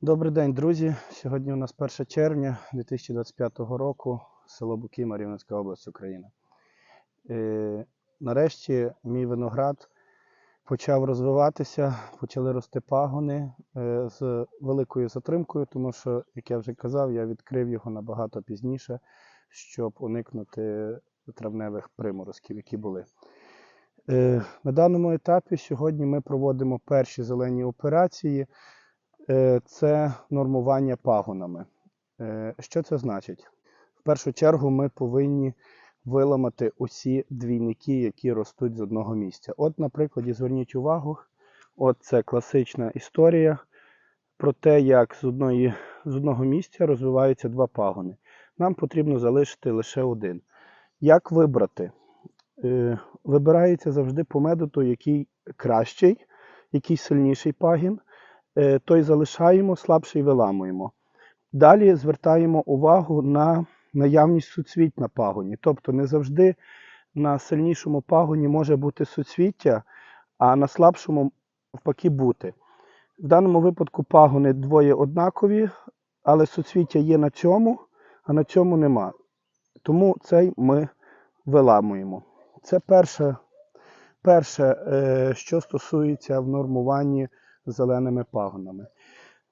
Добрий день, друзі. Сьогодні у нас 1 червня 2025 року, село Буки, Рівненська область, Україна. Е, нарешті мій виноград почав розвиватися, почали рости пагони е, з великою затримкою, тому що, як я вже казав, я відкрив його набагато пізніше, щоб уникнути травневих приморозків, які були. Е, на даному етапі сьогодні ми проводимо перші зелені операції. Е, це нормування пагонами. Е, Що це значить? В першу чергу ми повинні виламати усі двійники, які ростуть з одного місця. От, на прикладі, зверніть увагу, от це класична історія про те, як з, одної, з одного місця розвиваються два пагони. Нам потрібно залишити лише один. Як вибрати? Е, Вибирається завжди по методу, який кращий, який сильніший пагін той залишаємо, слабший виламуємо. Далі звертаємо увагу на наявність суцвіть на пагоні. Тобто не завжди на сильнішому пагоні може бути суцвіття, а на слабшому навпаки бути. В даному випадку пагони двоє однакові, але суцвіття є на цьому, а на цьому нема. Тому цей ми виламуємо. Це перше, перше е, що стосується в нормуванні зеленими пагонами.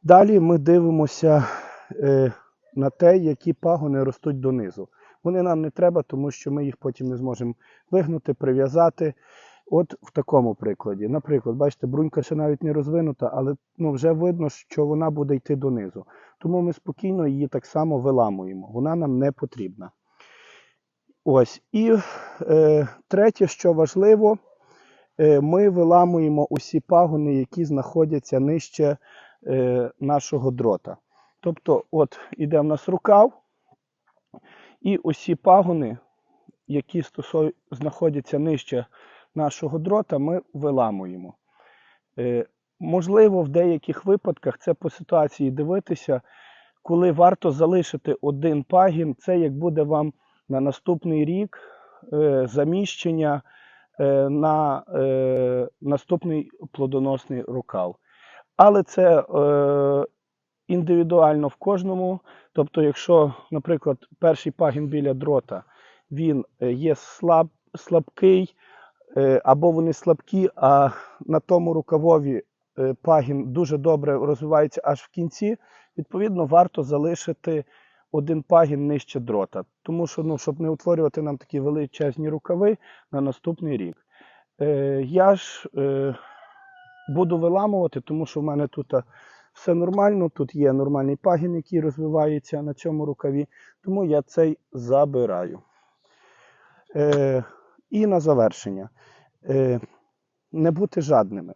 Далі ми дивимося е, на те, які пагони ростуть донизу. Вони нам не треба, тому що ми їх потім не зможемо вигнути, прив'язати. От в такому прикладі. Наприклад, бачите, брунька ще навіть не розвинута, але ну, вже видно, що вона буде йти донизу. Тому ми спокійно її так само виламуємо. Вона нам не потрібна. Ось. І е, третє, що важливо, ми виламуємо усі пагони, які знаходяться нижче е, нашого дрота. Тобто, от іде в нас рукав, і усі пагони, які знаходяться нижче нашого дрота, ми виламуємо. Е, можливо, в деяких випадках це по ситуації дивитися, коли варто залишити один пагін, це як буде вам на наступний рік е, заміщення е, на е, наступний плодоносний рукав. Але це е, індивідуально в кожному. Тобто, якщо, наприклад, перший пагін біля дрота він е, є слаб, слабкий, е, або вони слабкі, а на тому рукавові е, пагін дуже добре розвивається аж в кінці, відповідно, варто залишити один пагін нижче дрота. Тому що, ну, щоб не утворювати нам такі величезні рукави на наступний рік. Е, я ж е, буду виламувати, тому що в мене тут все нормально. Тут є нормальний пагін, який розвивається на цьому рукаві, тому я цей забираю. Е, і на завершення. Е, не бути жадними.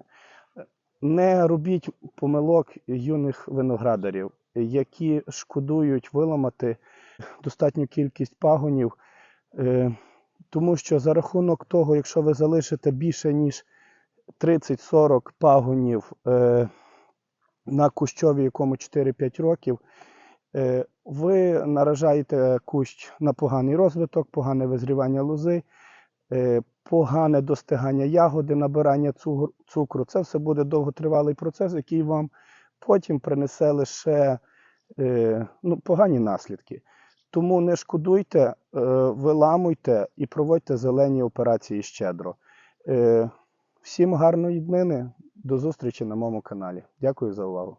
Не робіть помилок юних виноградарів, які шкодують виламати достатню кількість пагонів, е, тому що за рахунок того, якщо ви залишите більше ніж 30-40 пагонів е, на кущові, якому 4-5 років, е, ви наражаєте кущ на поганий розвиток, погане визрівання лози, погане достигання ягоди, набирання цукру. Це все буде довготривалий процес, який вам потім принесе лише е, ну, погані наслідки. Тому не шкодуйте, е, виламуйте і проводьте зелені операції щедро. Е, Всім гарної днини, до зустрічі на моєму каналі. Дякую за увагу.